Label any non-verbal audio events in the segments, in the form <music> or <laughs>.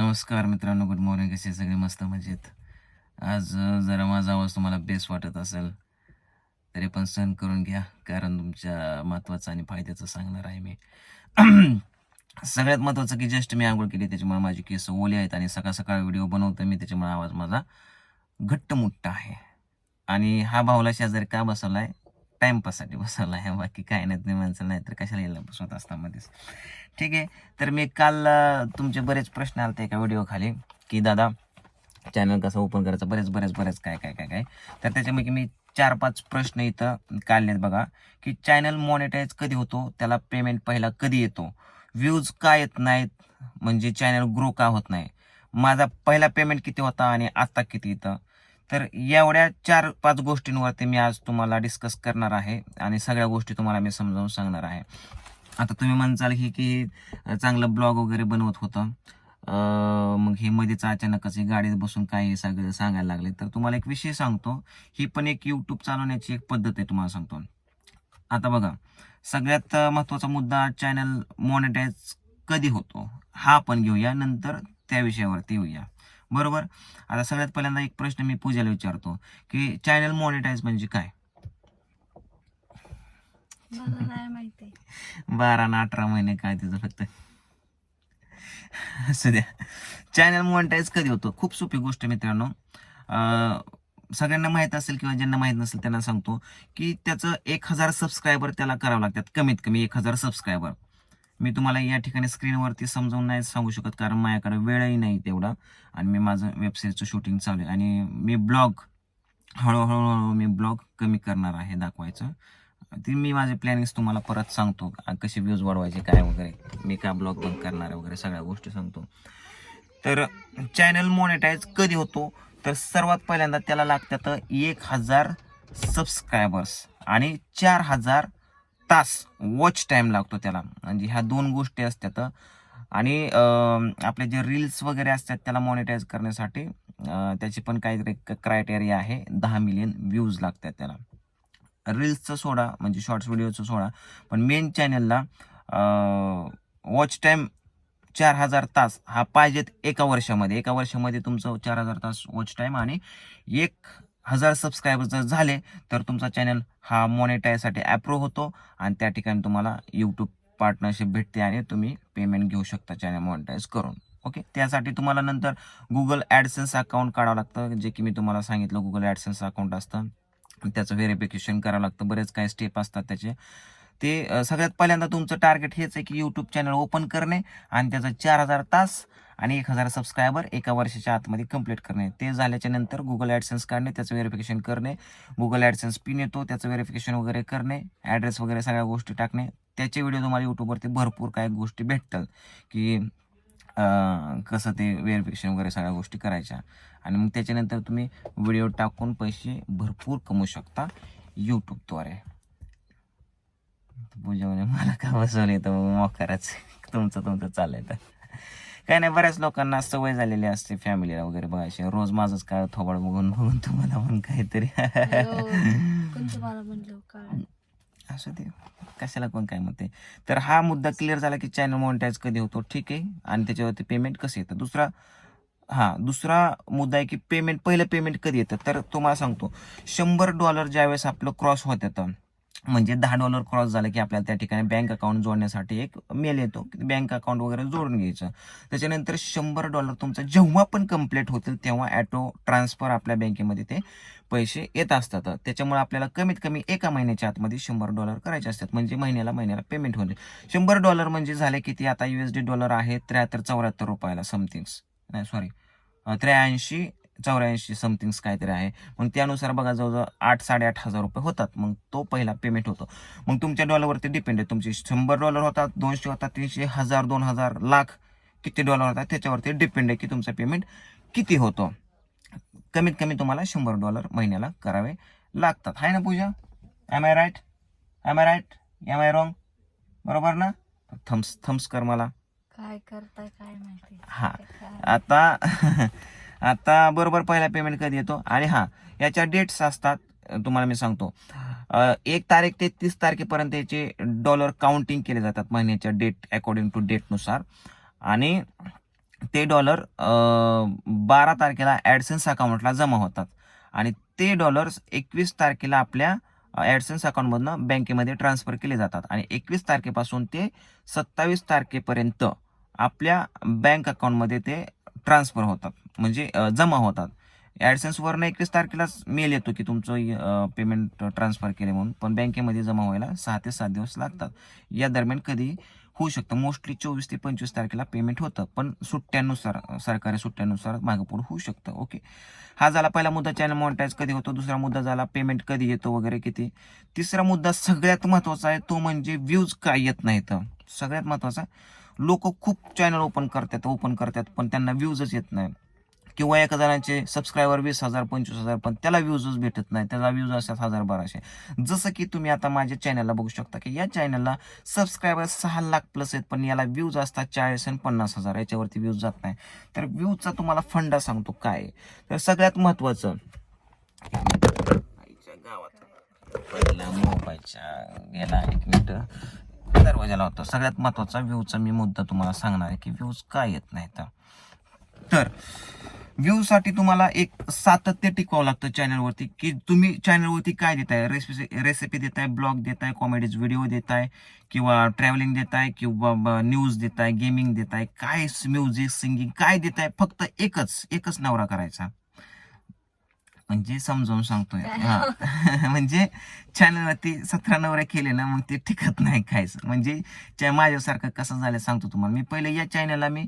नमस्कार मित्रांनो good morning कसे सगळे मस्त मजेत. आज जरा माझा आवाज तुम्हाला बेस्ट वाटत असेल तरी पण सहन करून घ्या कारण तुमच्या महत्त्वाचं आणि फायद्याचं सांगणार आहे मी. <clears throat> सगळ्यात महत्त्वाचं की जस्ट मी आंघोळ केली त्याच्यामुळे माझी केस ओली आहेत आणि सकाळ सकाळ व्हिडिओ बनवतो मी त्याच्यामुळे आवाज माझा घट्ट मुट्टा आहे. आणि हा भाऊला शेजारी का बसवला आहे टाईमपाससाठी बसवला आहे. बाकी काय नाही तुम्ही माणसं नाही तर कशाला यायला बसवत असता मध्येच. ठीक आहे. तर मी काल तुमचे बरेच प्रश्न आलते एका व्हिडिओ खाली की दादा चॅनल कसं ओपन करायचं बरेच बरेच बरेच काय काय काय काय. तर त्याच्यामध्ये मी चार पाच प्रश्न इथं काढलेत बघा की चॅनल मॉनिटाईज कधी होतो त्याला पेमेंट पहिला कधी येतो व्ह्यूज का येत नाहीत म्हणजे चॅनल ग्रो का होत नाही. माझा पहिला पेमेंट किती होता आणि आत्ता किती इथं? तर एवढ्या चार पाच गोष्टींवरती मी आज तुम्हाला डिस्कस करणार आहे आणि सगळ्या गोष्टी तुम्हाला मी समजावून सांगणार आहे. आता तुम्ही म्हणचाल की की चांगलं ब्लॉग वगैरे बनवत होतं. मग हे मध्येच अचानकच हे गाडीत बसून काय हे सगळं सांगायला लागले. तर तुम्हाला एक विषय सांगतो. ही पण एक यूट्यूब चालवण्याची एक पद्धत आहे तुम्हाला सांगतो. आता बघा सगळ्यात महत्त्वाचा मुद्दा चॅनल मॉनिटाईज कधी होतो? हा आपण घेऊया. नंतर त्या विषयावरती येऊया. बरोबर? आता सगळ्यात पहिल्यांदा एक प्रश्न मी पूजाला विचारतो की चॅनल मॉनिटाईज म्हणजे काय? <laughs> बारा ना अठरा महिने काय तिचं फक्त. <laughs> असू द्या. चॅनल मॉनिटाईज कधी होतो? खूप सोपी गोष्ट मित्रांनो. सगळ्यांना माहीत असेल किंवा ज्यांना माहीत नसेल त्यांना सांगतो की त्याचं एक हजार सबस्क्रायबर त्याला करावं लागतात. कमीत कमी एक हजार सबस्क्रायबर मी तुम्हाला या ठिकाणी स्क्रीनवरती समजावून नाही सांगू शकत कारण माझ्याकडे वेळही नाही तेवढा. आणि मी माझं वेबसाईटचं शूटिंग चालू आहे. आणि मी ब्लॉग हळूहळू मी ब्लॉग कमी करणार आहे दाखवायचं. ते मी माझे प्लॅनिंग्स तुम्हाला परत सांगतो कसे व्ह्यूज वाढवायचे काय वगैरे. मी का ब्लॉग बंद करणार आहे वगैरे सगळ्या गोष्टी सांगतो. तर चॅनल मॉनिटाईज कधी होतो? तर सर्वात पहिल्यांदा त्याला लागतात एक हजार सबस्क्रायबर्स आणि चार हजार तास वॉच टाईम लागतो त्याला. म्हणजे ह्या दोन गोष्टी असतात आणि आपले जे रील्स वगैरे असतात त्याला मॉनिटाईज करण्यासाठी त्याची पण काहीतरी क्रायटेरिया आहे. दहा मिलियन व्ह्यूज लागतात त्याला. रील्सचं सोडा म्हणजे शॉर्ट्स व्हिडिओचं सोडा. पण मेन चॅनलला वॉच टाईम चार हजार तास हा पाहिजेत एका वर्षामध्ये. एका वर्षामध्ये तुमचं चार हजार तास वॉच टाईम आणि एक हजार सबस्क्रायबर जर झाले तर तुमचा चॅनल हा मॉनिटाईजसाठी ॲप्रूव्ह होतो आणि त्या ठिकाणी तुम्हाला यूट्यूब पार्टनरशिप भेटते आणि तुम्ही पेमेंट घेऊ शकता चॅनल मॉनिटाईज करून. ओके त्यासाठी तुम्हाला नंतर गुगल ॲडसेन्स अकाउंट काढावं लागतं जे की मी तुम्हाला सांगितलं गुगल ॲडसेन्स अकाउंट असतं. त्याचं व्हेरिफिकेशन करावं लागतं. बरेच काही स्टेप असतात त्याचे. ते सगळ्यात पहिल्यांदा तुमचं टार्गेट हेच आहे की यूट्यूब चॅनल ओपन करणे आणि त्याचं चार हजार तास आणि एक हजार सबस्क्रायबर एका वर्षाच्या आतमध्ये कंप्लीट करणे. ते झाल्याच्यानंतर गुगल ॲडसेन्स काढणे त्याचं व्हेरिफिकेशन करणे गुगल ॲडसेन्स पिन येतो त्याचं व्हेरिफिकेशन वगैरे करणे ॲड्रेस वगैरे सगळ्या गोष्टी टाकणे. त्याचे व्हिडिओ तुम्हाला यूट्यूबवरती भरपूर काही गोष्टी भेटतात की कसं ते व्हेरिफिकेशन वगैरे सगळ्या गोष्टी करायच्या. आणि मग त्याच्यानंतर तुम्ही व्हिडिओ टाकून पैसे भरपूर कमवू शकता यूट्यूबद्वारे पूजा मला का बसवलं येतं मग मोकरच. तुमचं तुमचं चाललंय तर. काय नाही बऱ्याच लोकांना सवय झालेली असते फॅमिलीला वगैरे बघायची. रोज माझंच काय थोबड बघून बघून तुम्हाला पण काहीतरी. हो. असं ते कशाला कोण काय म्हणते? तर हा मुद्दा क्लिअर झाला की चॅनल मॉनिटाईज कधी होतो? ठीक आहे. आणि त्याच्यावरती पेमेंट कसं येतं? दुसरा हा दुसरा मुद्दा आहे की पेमेंट पहिलं पेमेंट कधी येतं? तर तुम्हाला सांगतो. शंभर डॉलर ज्यावेळेस आपलं क्रॉस होत येतं म्हणजे दहा डॉलर क्रॉस झालं की आपल्याला त्या ठिकाणी बँक अकाउंट जोडण्यासाठी एक मेल येतो. की बँक अकाउंट वगैरे जोडून घ्यायचं. त्याच्यानंतर शंभर डॉलर तुमचं जेव्हा पण कंप्लीट होतील तेव्हा ॲटो ट्रान्सफर आपल्या बँकेमध्ये ते पैसे येत असतात. त्याच्यामुळे आपल्याला कमीत कमी एका महिन्याच्या आतमध्ये शंभर डॉलर करायचे असतात. म्हणजे महिन्याला महिन्याला पेमेंट होते शंभर डॉलर म्हणजे झाले किती? आता यू एस डी डॉलर आहे त्र्याहत्तर चौऱ्याहत्तर रुपयाला समथिंग्स नाही सॉरी त्र्याऐंशी चौऱ्याऐंशी समथिंग्स काहीतरी आहे. मग त्यानुसार बघा जवळजवळ आठ साडेआठ हजार रुपये होतात. मग तो पहिला पेमेंट होतो. मग तुमच्या डॉलरवरती डिपेंड आहे. तुमचे शंभर डॉलर होतात दोनशे होतात तीनशे हजार दोन हजार लाख किती डॉलर होतात त्याच्यावरती डिपेंड आहे की तुमचं पेमेंट किती होतो. कमीत कमी तुम्हाला शंभर डॉलर महिन्याला करावे लागतात. हाय ना Pooja? Am I right am I right am I wrong बरोबर ना? थम्स थम्स कर मला. काय करताय काय माहिती. हा. आता <laughs> आता बरोबर पहिला पेमेंट कधी येतो? आणि हा याच्या डेट्स असतात तुम्हाला मी सांगतो. एक तारीख ते तीस तारखेपर्यंत याचे डॉलर काउंटिंग केले जातात महिन्याच्या डेट अकॉर्डिंग टू डेटनुसार आणि ते डॉलर बारा तारखेला ॲडसेन्स अकाउंटला जमा होतात. आणि ते डॉलर्स एकवीस तारखेला आपल्या ॲडसेन्स अकाउंटमधनं बँकेमध्ये ट्रान्सफर केले जातात. आणि एकवीस तारखेपासून ते सत्तावीस तारखेपर्यंत आपल्या बँक अकाउंटमध्ये ते ट्रान्सफर होतात. म्हणजे जमा होतात. ॲडसेन्सवरनं एकवीस तारखेलाच मेल येतो की तुमचं पेमेंट ट्रान्सफर केले म्हणून. पण बँकेमध्ये जमा व्हायला सहा ते सात दिवस लागतात. या दरम्यान कधी होऊ शकतं. मोस्टली चोवीस ते पंचवीस तारखेला पेमेंट होतं. पण सुट्ट्यानुसार सरकारी सुट्ट्यानुसार मागं होऊ शकतं. ओके. हा झाला पहिला मुद्दा. चॅनल मॉनिटाईज कधी होतो? दुसरा मुद्दा झाला पेमेंट कधी येतो वगैरे किती? तिसरा मुद्दा सगळ्यात महत्त्वाचा आहे तो म्हणजे व्ह्यूज काय येत नाहीत? सगळ्यात महत्त्वाचा लोक खूप चॅनल ओपन करतात ओपन करतात पण त्यांना व्ह्यूजच येत नाही. किंवा एका जणांचे सबस्क्रायबर वीस हजार पंचवीस हजार पण त्याला व्ह्यूजच भेटत नाही. त्याला व्ह्यूज असतात हजार बाराशे. जसं की तुम्ही आता माझ्या चॅनलला बघू शकता की या चॅनलला सबस्क्रायबर सहा लाख प्लस आहेत पण याला व्ह्यूज असतात चाळीस आणि पन्नास हजार. याच्यावरती व्ह्यूज जात नाही. तर व्ह्यूजचा तुम्हाला फंडा सांगतो काय. तर सगळ्यात महत्वाचं आईच्या गावात पहिला मोबाईलच्या गेला एक मिनिट. दरवाजाला होता. सगळ्यात महत्त्वाचा व्ह्यूचा मी मुद्दा तुम्हाला सांगणार आहे की व्ह्यूज काय येत नाही तर व्ह्यूसाठी तुम्हाला एक सातत्य टिकवावं लागतं चॅनलवरती की तुम्ही चॅनलवरती काय देताय? रेसिपी रेसिपी देताय ब्लॉग देताय कॉमेडीज व्हिडिओ देताय किंवा ट्रॅव्हलिंग देताय किंवा न्यूज देताय गेमिंग देताय काय म्युझिक सिंगिंग काय देताय? फक्त एकच एकच नवरा करायचा. म्हणजे समजावून सांगतोय <laughs> हा. <laughs> म्हणजे चॅनलवरती सतरा नवऱ्या केले ना मग ते टिकत नाही खायचं. म्हणजे च्या- माझ्यासारखं कसं झालं सांगतो तुम्हाला. मी पहिले या चॅनलला मी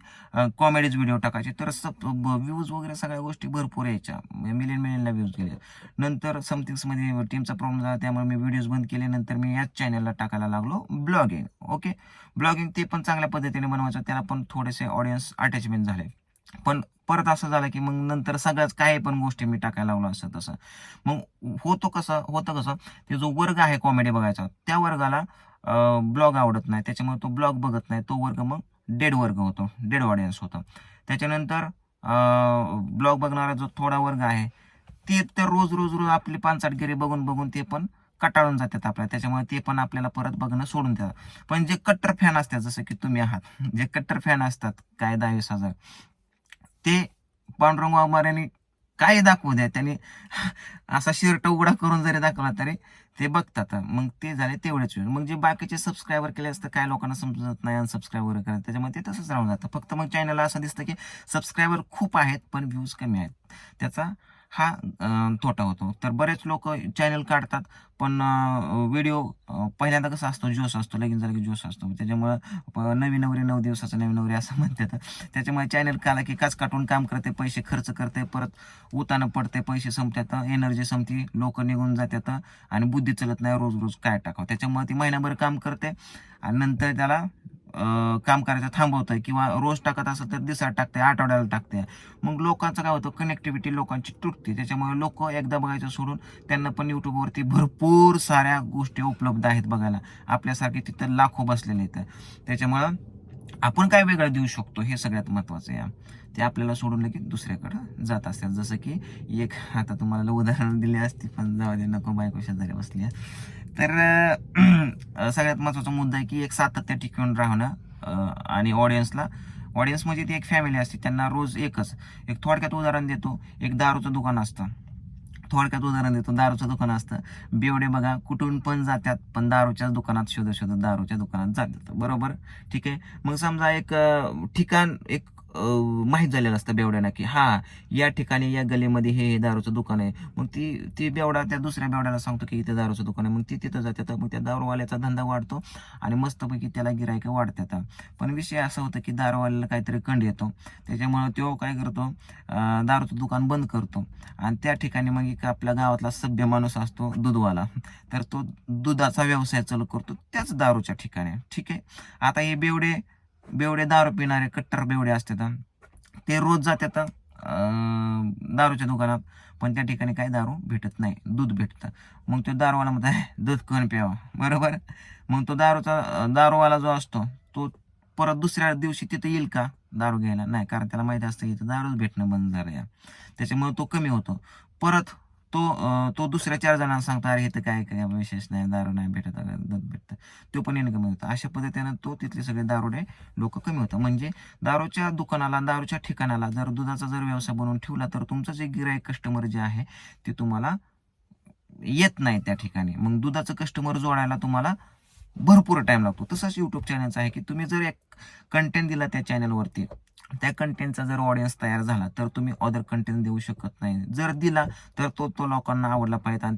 कॉमेडीज व्हिडिओ टाकायचे. तर व्ह्यूज वगैरे सगळ्या गोष्टी भरपूर यायच्या. मिलियन मिलियनला व्ह्यूज गेले. नंतर समथिंग्समध्ये टीमचा प्रॉब्लेम झाला त्यामुळे मी व्हिडिओज बंद केले. नंतर मी याच चॅनलला टाकायला लागलो ब्लॉगिंग ओके ब्लॉगिंग ते पण चांगल्या पद्धतीने बनवायचं. त्याला पण थोडेसे ऑडियन्स अटॅचमेंट झाले. पण परत असं झालं की मग नंतर सगळ्याच काही पण गोष्टी मी टाकायला लागलो असं तसं. मग होतो कसं होतं कसं ते जो वर्ग आहे कॉमेडी बघायचा त्या वर्गाला ब्लॉग आवडत नाही. त्याच्यामुळे तो ब्लॉग बघत नाही. तो वर्ग मग डेड वर्ग होतो. डेड ऑडियन्स होतं. त्याच्यानंतर ब्लॉग बघणारा जो थोडा वर्ग आहे ते तर रोज रोज रोज आपली पानसाटगिरी बघून बघून ते पण कटाळून जातात आपल्याला त्याच्यामुळे ते पण आपल्याला परत बघणं सोडून देतात. पण जे कट्टर फॅन असतात जसं की तुम्ही आहात जे कट्टर फॅन असतात काय दहावीस हजार ते पांडुरंग वाघमाऱ्याने काय दाखवू द्या? त्यांनी असा शर्ट उघडा करून जरी दाखवला तरी ते बघतात. मग ते झाले तेवढेच वेळ. मग जे बाकीचे सबस्क्रायबर केले असतं काय लोकांना समजत नाही अनसबस्क्रायबर करत त्याच्यामध्ये ते तसंच राहून जातं. फक्त मग चॅनलला असं दिसतं की सबस्क्रायबर खूप आहेत पण व्ह्यूज कमी आहेत. त्याचा हा तोटा होतो. तर बरेच लोक चॅनल काढतात पण व्हिडिओ पहिल्यांदा कसा असतो जोश असतो लगीन झालं की जोश असतो. त्याच्यामुळं प- नवी नवरी नऊ दिवसाचं नवी नवरी असं <laughs> म्हणतात. त्याच्यामुळे चॅनल काला की काच काटून काम करते पैसे खर्च करते परत उतानं पडते पैसे संपतात एनर्जी संपती लोक निघून जातात आणि बुद्धी चलत नाही रोज रोज काय टाकावं. त्याच्यामुळे ती महिनाभर काम करते आणि नंतर त्याला काम करायचं थांबवतंय किंवा रोज टाकत असेल तर दिवसात टाकते आठवड्याला टाकते मग लोकांचं काय होतं कनेक्टिव्हिटी लोकांची तुटते. त्याच्यामुळे लोक एकदा बघायचं सोडून त्यांना पण यूट्यूबवरती भरपूर साऱ्या गोष्टी उपलब्ध आहेत बघायला. आपल्यासारखे तिथं लाखो बसलेले आहेत. त्याच्यामुळं आपण काय वेगळं देऊ शकतो हे सगळ्यात महत्त्वाचं आहे. ते आपल्याला सोडून लगेच दुसऱ्याकडं जात असतात. जसं की एक आता तुम्हाला उदाहरण दिले असते पण जाऊ दे नको बायको शेजारी बसली आहे. तर <clears throat> सगळ्यात महत्त्वाचा मुद्दा आहे की एक सातत्य टिकून राहणं आणि ऑडियन्सला ऑडियन्स म्हणजे ती एक फॅमिली असते त्यांना रोज एकच एक थोडक्यात उदाहरण देतो एक दारूचं दुकान असतं. थोडक्यात उदाहरण देतो दारूचं दुकान असतं. बेवडे बघा कुठून पण जातात पण दारूच्याच दुकानात शोधत शोधत दारूच्या दुकानात जातात. बरोबर? ठीक आहे? मग समजा एक ठिकाण एक माहीत झालेलं असतं बेवड्याना की हा या ठिकाणी या गलीमध्ये हे हे दारूचं दुकान आहे. मग ती ती बेवडा त्या दुसऱ्या बेवड्याला सांगतो की इथे दारूचं दुकान आहे. मग ती तिथं जाते तर मग त्या दारूवाल्याचा धंदा वाढतो आणि मस्तपैकी त्याला गिरायक वाढतात. पण विषय असा होता की दारूवाल्याला काहीतरी कंड येतो. त्याच्यामुळे तो काय करतो दारूचं दुकान बंद करतो. आणि त्या ठिकाणी मग एक आपल्या गावातला सभ्य माणूस असतो दूधवाला. तर तो दुधाचा व्यवसाय चालू करतो त्याच दारूच्या ठिकाणी. ठीक आहे? आता हे बेवडे बेवडे दारू पिणारे कट्टर बेवडे असतात. ते रोज जातात दारूच्या दुकानात पण त्या ठिकाणी काही दारू भेटत नाही दूध भेटतं. मग तो दारूवाला म्हणतो दूध कोण प्यावा? बरोबर? मग तो दारूचा दारूवाला जो असतो तो परत दुसऱ्या दिवशी तिथं येईल का दारू घ्यायला? नाही कारण त्याला माहिती असतं की इथं दारूच भेटणं बंद झालं या त्याच्यामुळे तो कमी होतो. परत तो तो दुसऱ्या चार जणांना सांगतो अरे इथं काय काय विशेष नाही दारू नाही भेटत दत भेटतं. तो पण इन्कम होतं. अशा पद्धतीनं तो तिथले सगळे दारुडे लोक कमी होतं. म्हणजे दारूच्या दुकानाला दारूच्या ठिकाणाला जर दुधाचा जर व्यवसाय बनवून ठेवला तर तुमचं जे गिराईक कस्टमर जे आहे ते तुम्हाला येत नाही त्या ठिकाणी. मग दुधाचं कस्टमर जोडायला तुम्हाला भरपूर टाइम लागतो. तसंच यूट्यूब चॅनलचं आहे की तुम्ही जर एक कंटेंट दिला त्या चॅनलवरती त्या कंटेंटचा जर ऑडियन्स तयार झाला तर तुम्ही अदर कंटेंट देऊ शकत नाही. जर दिला तर तो तो लोकांना आवडला पाहिजे आणि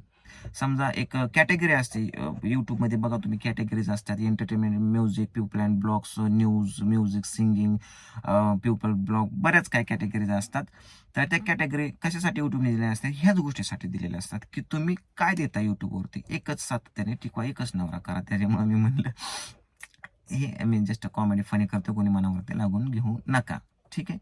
समजा एक कॅटेगरी असते यूट्यूबमध्ये बघा तुम्ही कॅटेगरीज असतात. Entertainment music people and blogs news music singing people blog बऱ्याच काय कॅटेगरीज असतात. तर त्या कॅटेगरी कशासाठी युट्यूबने दिलेल्या असतात? ह्याच गोष्टीसाठी दिलेल्या असतात की तुम्ही काय देता युट्यूबवरती एकच सातत्याने टिकवा एकच नवरा करा. त्याच्यामुळे मी म्हणलं हे मी जस्ट कॉमेडी फनी करतो कोणी मनावरती लागून घेऊ नका. ठीक आहे?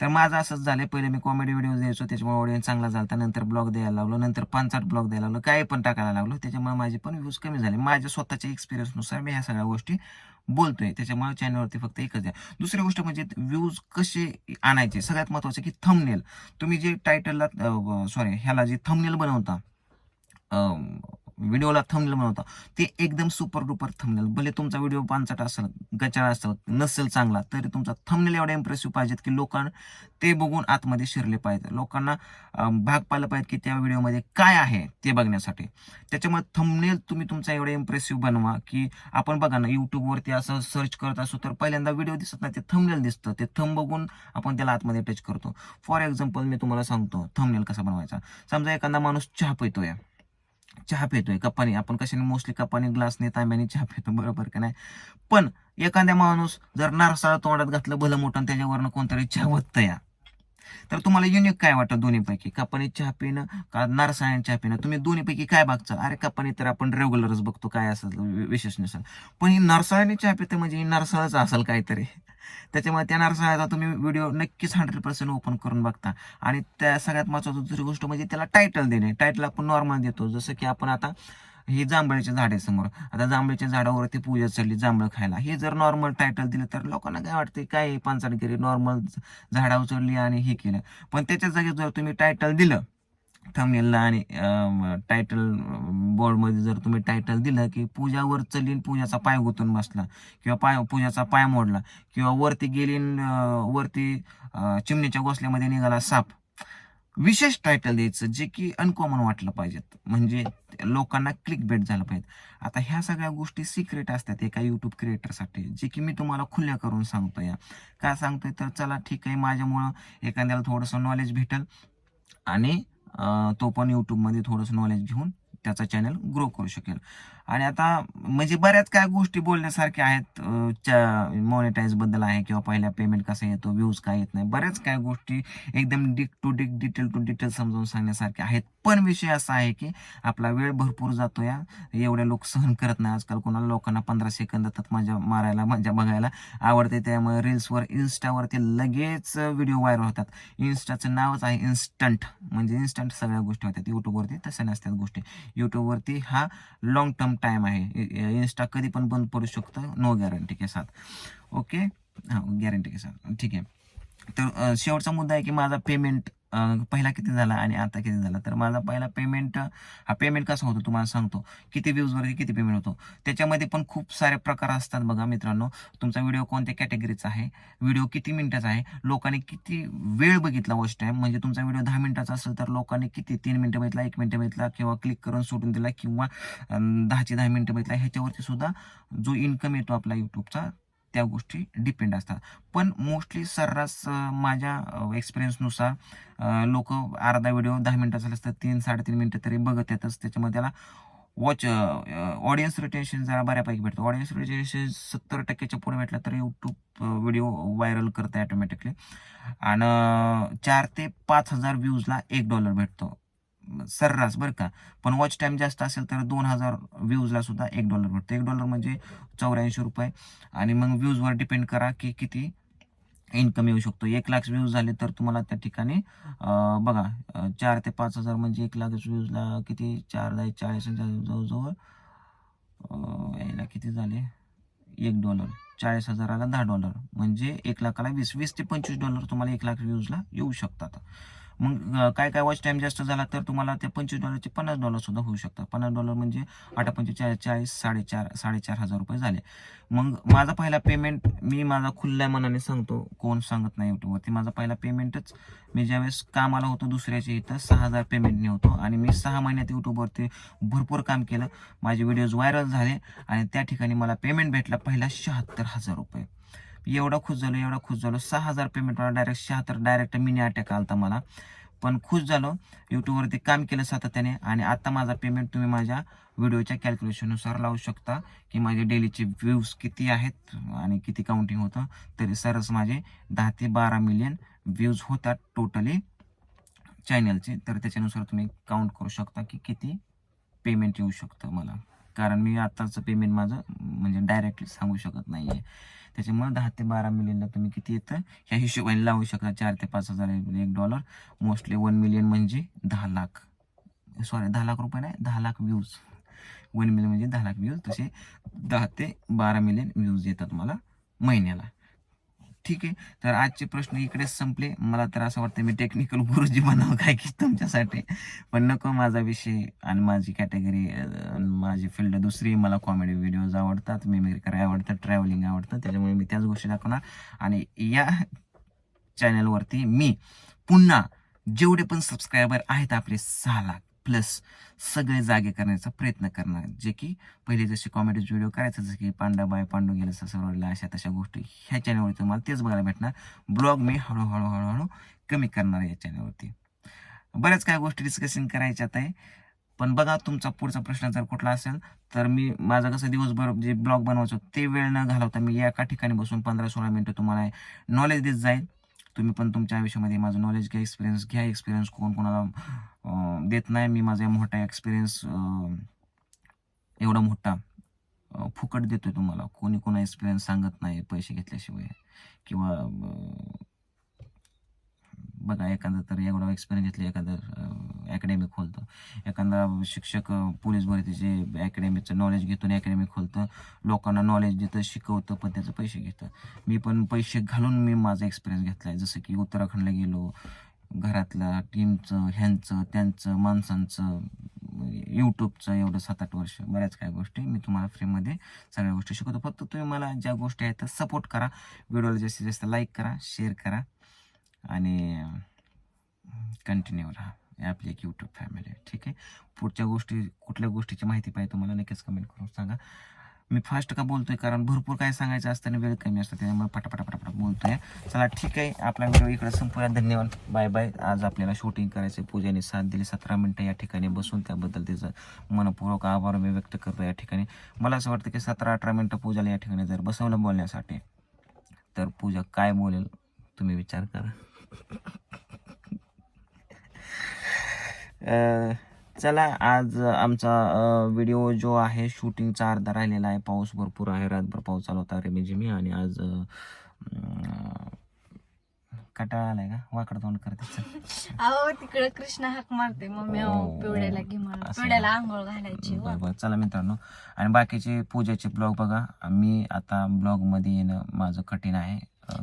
तर माझं असंच झालं पहिले मी कॉमेडी व्हिडिओ द्यायचो त्याच्यामुळे ऑडियन्स चांगला झाला नंतर ब्लॉग द्यायला लागलो नंतर पाच आठ ब्लॉग द्यायला लागलो काय पण टाकायला लागलो. त्याच्यामुळे माझे पण व्ह्यूज कमी झाले. माझ्या स्वतःच्या एक्सपिरियन्सनुसार मी ह्या सगळ्या गोष्टी बोलतोय. त्याच्यामुळे चॅनलवरती फक्त एकच द्या दुसरी गोष्ट म्हणजे व्ह्यूज कसे आणायचे? सगळ्यात महत्त्वाचं की थंबनेल तुम्ही जे टायटलला सॉरी ह्याला जे थंबनेल बनवता व्हिडिओला थंबनेल बनवता. ते एकदम सुपर डुपर थंबनेल भले तुमचा व्हिडिओ पानचट असेल गचाळ असेल नसेल चांगला तरी तुमचा थंबनेल एवढा इम्प्रेसिव्ह पाहिजेत की लोकांना ते बघून आतमध्ये शिरले पाहिजे लोकांना भाग पाहिलं पाहिजे की त्या व्हिडिओमध्ये काय आहे ते बघण्यासाठी. त्याच्यामुळे थंबनेल तुम्ही तुमचा एवढा इम्प्रेसिव्ह बनवा की आपण बघा ना यूट्यूबवरती असं सर्च करत असू तर पहिल्यांदा व्हिडिओ दिसत नाही ते थंबनेल दिसतं. ते थंब बघून आपण त्याला आतमध्ये टच करतो. फॉर एक्झाम्पल मी तुम्हाला सांगतो थंबनेल कसा बनवायचा. समजा एखादा माणूस चहा पितोय. चहा पितोय कपानी. आपण कशाने? मोस्टली कपानी ग्लासने तांब्याने चहा पितो बरोबर का नाही? पण एखाद्या माणूस जर नारसाळा तोंडात घातलं भलं मोठं त्याच्यावरनं कोणतरी चहा वत्त या तर तुम्हाला युनिक काय वाटतं दोन्हीपैकी? कपानी चहा पिणं का नारसाळ्याने चहा पिणं? तुम्ही दोन्हीपैकी काय बघता? अरे कपानी तर आपण रेग्युलरच बघतो काय असेल विशेष नसेल. पण ही नारसाळ्याने चहा पितं म्हणजे ही नारसाळच असेल काहीतरी. त्याच्यामुळे त्या नारसाळ्याचा तुम्ही व्हिडिओ नक्कीच हंड्रेड पर्सेंट ओपन करून बघता. आणि त्या सगळ्यात महत्वाची दुसरी गोष्ट म्हणजे त्याला टायटल देणे. टायटल आपण नॉर्मल देतो. जसं की आपण आता ही जांभळीचे झाडासमोर. समोर आता जांभळीच्या झाडावरती पूजा चालली जांभळं खायला. हे जर नॉर्मल टायटल दिलं तर लोकांना काय वाटते काय पानसाडगिरी नॉर्मल झाडावर चढली आणि हे केलं. पण त्याच्या जागी जर तुम्ही टायटल दिलं थंबनेलला आणि टायटल बोर्डमध्ये जर तुम्ही टायटल दिलं की पूजावर चलीन पूजाचा पाय गुतून बसला किंवा पाय पूजाचा पाय मोडला किंवा वरती गेलीन वरती चिमणीच्या घोसल्यामध्ये निघाला साप. विशेष टायटल द्यायचं जे की अनकॉमन वाटलं पाहिजेत. म्हणजे लोकांना क्लिक बेट झालं पाहिजे आता ह्या सगळ्या गोष्टी सिक्रेट असतात एका युट्यूब क्रिएटरसाठी जे की मी तुम्हाला खुल्या करून सांगतो या काय सांगतोय? तर चला ठीक आहे माझ्यामुळं एखाद्याला थोडंसं नॉलेज भेटेल आणि तो पण यूट्यूबमध्ये थोडंसं नॉलेज घेऊन त्याचा चॅनल ग्रो करू शकेल. आणि आता म्हणजे बऱ्याच काय गोष्टी बोलण्यासारख्या आहेत मॉनिटाईजबद्दल आहे किंवा पहिल्या पेमेंट कसा येतो व्ह्यूज काय येत नाही बऱ्याच काय गोष्टी एकदम डिक टू डिक डिटेल टू डिटेल समजावून सांगण्यासारख्या आहेत. पण विषय असा आहे की आपला वेळ भरपूर जातो या. एवढ्या लोक सहन करत नाही आजकाल. कोणाला लोकांना पंधरा सेकंद सेकंदात मजा मारायला मजा बघायला. आवडते त्यामुळे रील्सवर इन्स्टावरती लगेच व्हिडिओ व्हायरल होतात. इन्स्टाचं नावच आहे इन्स्टंट म्हणजे इन्स्टंट सगळ्या गोष्टी होतात. युट्यूबवरती तशा नसतात गोष्टी. युट्यूबवरती हा लॉंग टर्म टाइम आहे. इन्स्टा कधी पण बंद पडू शकतं. नो गॅरंटी के साथ. ओके हां गॅरंटी के साथ. ठीक आहे. तर शेवटचा मुद्दा आहे की माझा पेमेंट पहिला किती झाला आणि आता किती झाला? तर माझा पहिला पेमेंट हा पेमेंट कसा होतो तुम्हाला सांगतो. किती व्ह्यूजवरती किती पेमेंट होतो? त्याच्यामध्ये पण खूप सारे प्रकार असतात बघा मित्रांनो. तुमचा व्हिडिओ कोणत्या कॅटेगरीचा आहे? व्हिडिओ किती मिनिटाचा आहे? लोकांनी किती वेळ बघितला वॉच टाईम म्हणजे तुमचा व्हिडिओ दहा मिनिटाचा असेल तर लोकांनी किती? तीन मिनिटं बघितला एक मिनिटं बघितला किंवा क्लिक करून सोडून दिला किंवा दहाची दहा मिनिटं बघितला. ह्याच्यावरती सुद्धा जो इन्कम येतो आपला युट्यूबचा त्या गोष्टी डिपेंड असतात. पण मोस्टली सर्रास माझ्या एक्सपिरियन्सनुसार लोक अर्धा व्हिडिओ दहा मिनिटाचा असतात तीन साडेतीन मिनटं तरी बघत येतच त्याच्यामध्ये त्याला वॉच ऑडियन्स रिटेन्शन जरा बऱ्यापैकी भेटतं. ऑडियन्स रिटेन्शन सत्तर टक्क्याच्या पुढे भेटलं तर यूट्यूब व्हिडिओ व्हायरल करतं ॲटोमॅटिकली आणि चार ते पाच हजार व्ह्यूजला एक डॉलर भेटतो. सर्रास बरं का. पण वॉच टाईम जास्त असेल तर दोन हजार व्ह्यूजला सुद्धा एक डॉलर भेटतो. एक डॉलर म्हणजे चौऱ्याऐंशी रुपये. आणि मग व्ह्यूजवर डिपेंड करा की किती इन्कम येऊ शकतो. एक लाख व्ह्यूज झाले तर तुम्हाला त्या ठिकाणी बघा चार ते पाच हजार म्हणजे एक लाख व्ह्यूजला किती? चार दहा चाळीस जवळजवळ यायला किती झाले? एक डॉलर चाळीस हजाराला दहा डॉलर म्हणजे एक लाखाला वीस. वीस ते पंचवीस डॉलर तुम्हाला एक लाख व्ह्यूजला येऊ शकतात. मग काय काय वॉच टाइम जास्त झाला तर तुम्हाला ते पंचवीस डॉलरचे पन्नास डॉलर सुद्धा होऊ शकतात. पन्नास डॉलर म्हणजे आठ पंचेचाळीस चाळीस साडेचार साडेचार हजार रुपये झाले. मग माझा पहिला पेमेंट मी माझा खुल्या मनाने सांगतो कोण सांगत नाही युट्यूबवरती माझा पहिला पेमेंटच मी ज्यावेळेस कामाला होतो दुसऱ्याच्या इथं सहा हजार पेमेंटने होतो आणि मी सहा महिन्यात युट्यूबवरती भरपूर काम केलं. माझे व्हिडिओज व्हायरल झाले. आणि त्या ठिकाणी मला पेमेंट भेटला पहिला शहात्तर हजार रुपये. एवढा खुश झालो एवढा खुश झालो. सहा हजार पेमेंट मला डायरेक्ट शहात्तर डायरेक्ट मिनी अटॅक आलता मला. पण खुश झालो. यूट्यूबवरती काम केलं सातत्याने आणि आता माझा पेमेंट तुम्ही माझ्या व्हिडिओच्या कॅल्क्युलेशननुसार लावू शकता की माझे डेलीचे व्ह्यूज किती आहेत आणि किती काउंटिंग होतं. तरी सरस माझे दहा ते बारा मिलियन व्ह्यूज होतात टोटली चॅनलचे तर त्याच्यानुसार तुम्ही काउंट करू शकता की किती पेमेंट येऊ शकतं मला. कारण मी आत्ताचं पेमेंट माझं म्हणजे डायरेक्टली सांगू शकत नाही आहे त्याच्यामुळे दहा ते बारा मिलियनला तुम्ही किती येतं? ह्या हिशोबाने लावू शकता. चार ते पाच हजार एक डॉलर मोस्टली वन मिलियन म्हणजे दहा लाख. सॉरी दहा लाख रुपये नाही दहा लाख व्ह्यूज वन मिलियन म्हणजे दहा लाख व्ह्यूज तसे दहा ते बारा मिलियन व्ह्यूज येतात मला महिन्याला. ठीक आहे. तर आजचे प्रश्न इकडेच संपले. मला तर असं वाटतं मी टेक्निकल गुरुजी बनावं काय की तुमच्यासाठी. पण नको माझा विषय आणि माझी कॅटेगरी माझी फील्ड दुसरी. मला कॉमेडी व्हिडिओज आवडतात मेमरी करायला आवडतात ट्रॅव्हलिंग आवडतं. त्याच्यामुळे मी त्याच गोष्टी दाखवणार. आणि या चॅनलवरती मी पुन्हा जेवढे पण सबस्क्रायबर आहेत आपले सहा लाख प्लस सगळे जागे करण्याचा प्रयत्न करणार. जे की पहिले जसे कॉमेडीज व्हिडिओ करायचं जसं की पांडाबाई पांडू गेलं ससरवडला अशा तशा गोष्टी ह्या चॅनलवरती तुम्हाला तेच बघायला भेटणार. ब्लॉग मी हळूहळू हळूहळू कमी करणार या चॅनलवरती बऱ्याच काय गोष्टी डिस्कशन करायच्यात आहे पण बघा तुमचा पुढचा प्रश्न जर कुठला असेल तर मी माझं कसं दिवसभर जे ब्लॉग बनवायचो ते वेळ न घालवता मी एका ठिकाणी बसून पंधरा सोळा मिनटं तुम्हाला नॉलेज देत जाईल. तुम्ही पण तुमच्या आयुष्यामध्ये माझं नॉलेज घ्या एक्सपिरियन्स घ्या. एक्सपिरियन्स कोण कोणाला देत नाही. मी माझा मोठा एक्सपिरियन्स एवढा मोठा फुकट देतोय तुम्हाला. कोणी कोणा एक्सपिरियन्स सांगत नाही पैसे घेतल्याशिवाय. किंवा बघा एखादं तर एवढा एक्सपिरियन्स घेतलं एखादं अकॅडमी खोलतो. एखादा शिक्षक पोलीस भरतीचे अकॅडमीचं नॉलेज घेतो आणि अकॅडमी खोलतं. लोकांना नॉलेज देतं शिकवतं पण त्याचं पैसे घेतं. मी पण पैसे घालून मी माझा एक्सपिरियन्स घेतला आहे जसं की उत्तराखंडला गेलो घरातलं टीमचं ह्यांचं त्यांचं माणसांचं यूट्यूबचं एवढं सात आठ वर्ष बऱ्याच काही गोष्टी मी तुम्हाला फ्रीमध्ये सगळ्या गोष्टी शिकवतो. फक्त तुम्ही मला ज्या गोष्टी आहेत त्या सपोर्ट करा. व्हिडिओला जास्तीत जास्त लाईक करा शेअर करा. आणि कंटिन्यू राहा. आपली एक यूट्यूब फॅमिली आहे ठीक आहे? पुढच्या गोष्टी कुठल्या गोष्टीची माहिती पाहिजे तुम्हाला नक्कीच कमेंट करून सांगा. मी फास्ट का बोलतोय? कारण भरपूर काय सांगायचं असतं आणि वेळ कमी असतो त्यामुळे पटापटा पटापट बोलतोय. चला ठीक आहे. आपला व्हिडिओ इकडे संपूया. धन्यवाद. बाय बाय आज आपल्याला शूटिंग करायचं पूजाने साथ दिली. सतरा मिनटं या ठिकाणी बसून त्याबद्दल तिचं मनपूर्वक आभार मी व्यक्त करतो या ठिकाणी. मला असं वाटतं की सतरा अठरा मिनटं पूजाला या ठिकाणी जर बसवलं बोलण्यासाठी तर पूजा काय बोलेल तुम्ही विचार करा. चला आज आमचा व्हिडिओ जो आहे शूटिंगचा अर्धा राहिलेला आहे. पाऊस भरपूर आहे. रातभर पाऊस चालू होता रेमेजिमी आणि आज कटाळा आलाय का? वाकड तोंड करते. अहो तिकडे कृष्ण हाक मारते. मम्मी अहो ओ, पिवड्याला घे. पिवड्याला आंघोळ घालायची बरं चला मित्रांनो. आणि बाकीचे पूजाचे ब्लॉग बघा. मी आता ब्लॉगमध्ये येणं माझं कठीण आहे.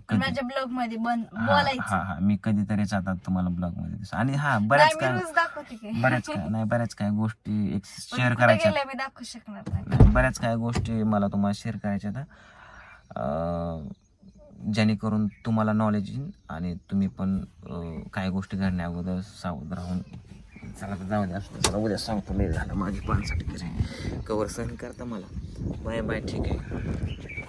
पण माझ्या ब्लॉगमध्ये बन बोलायचं. हा हा. मी कधीतरीच आता तुम्हाला ब्लॉगमध्ये दिसतो आणि हा नाही बऱ्याच मी काय रोज दाखवते की. बऱ्याच काय नाही बऱ्याच काय गोष्टी एक शेअर कुठे करायच्या गेल्या मी दाखवू शकणार नाही. नाही, बऱ्याच काय गोष्टी मला तुम्हाला शेअर करायच्या आहेत अं, जेणेकरून तुम्हाला नॉलेज येईल आणि तुम्ही पण अं, काही गोष्टी घडण्या अगोदर सावध राहून चला तर जाऊ द्या चला उद्या सांगतो लय झालं. माझी पानसाठी कवर सहन करता मला. बाय बाय ठीक आहे.